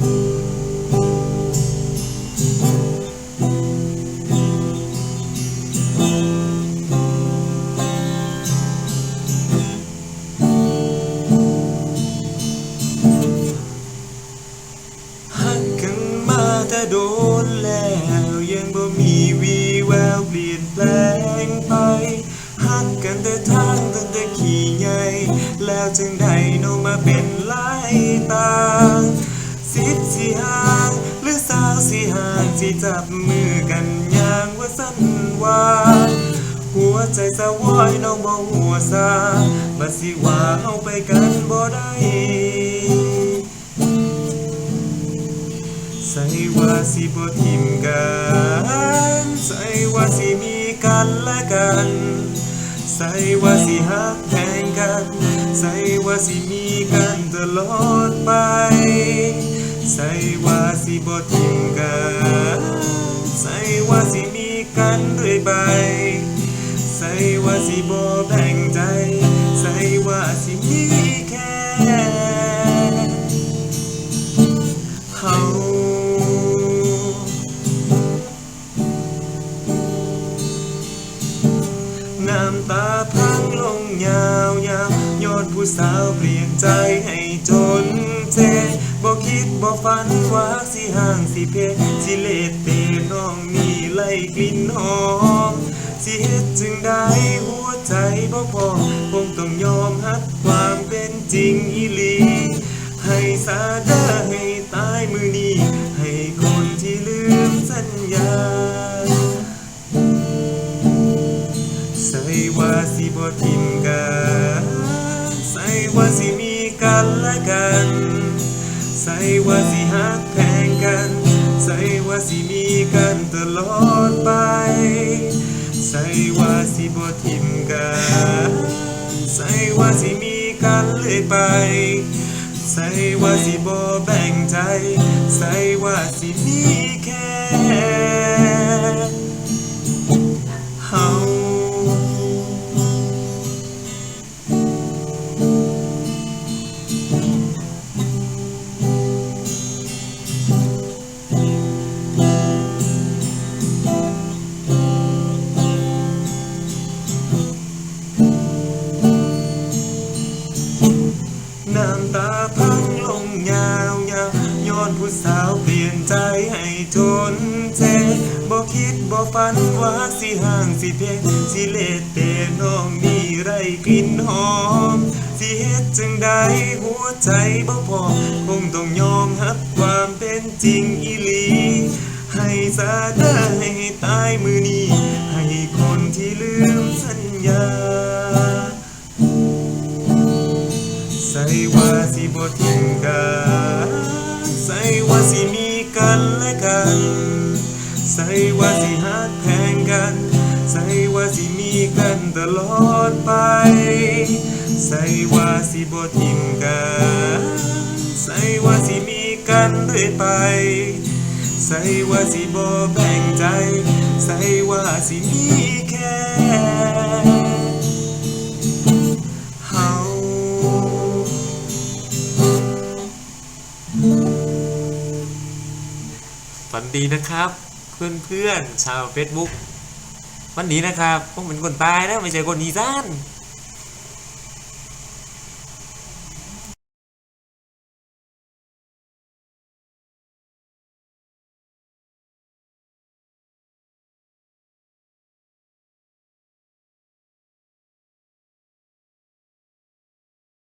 แต่โดนแล้วยังบ่มีวีแววเปลี่ยนแปลงไปหักกันแต่ท่า สีห่าง หรือสาวสีหางที่จับมือกันอย่างว่าสั้นว่าหัวใจสะวอยน้องบ่หัวซาบัสิว่าเอาไปกันบ่ได้ใส่ว่าสิบ่ทิมกันใส่ว่าสิมีกันและกันใส่ว่าสิหักแทงกัน ใส่ว่าสิมีกันตลอดไป ใส่ว่าสิบ่ทิมกันใส่ว่าสิมีกันเรื่อยไปใส่ว่าสิบ่แบ่งใจ ใส่ว่าสิมีแค่เฮาน้ำตาพังลงยาวยาวยอดผู้สาวเปลี่ยนใจให้ ฝันว่าสิห่างสิเพสิเลดเตน้องมีไล่กลิ่นหอมสิเฮ็ดจึงได้หัวใจบ่พอคงต้องยอมรับความเป็นจริงอีหลีให้สาดอให้ตายมือนี้ ให้คนที่ลืมสัญญาใส่ว่าสิบ่ทิมกันใส่ว่าสิมีกันและกัน ใส่ว่าสิฮักแพงกัน ใส่ว่าสิมีกันตลอดไป ใส่ว่าสิบ่ทิมกัน ใส่ว่าสิมีกันเลยไป ใส่ว่าสิบ่แบ่งใจ ใส่ว่าสิมี น้ำตาพังลงยาวยาวย้อนผู้สาวเปลี่ยนใจให้จนเจบ่คิดบ่ฝันว่าสิห่างสิเพสิเลดเตน้องมีไรกลิ่นหอม สิเฮ็ดจังใดหัวใจบ่พอคงต้อง กันตลอดไป ใส่ว่าสิบ่ทิ้งกัน ใส่ว่าสิมีกันเรื่อยไป ใส่ว่าสิบ่แบ่งใจ ใส่ว่าสิมีแค่เฮาฝันดีนะครับ เพื่อนๆชาวเฟซบุ๊ก วันนี้นะครับผมเป็นคนตายนะไม่ใช่คนอีสาน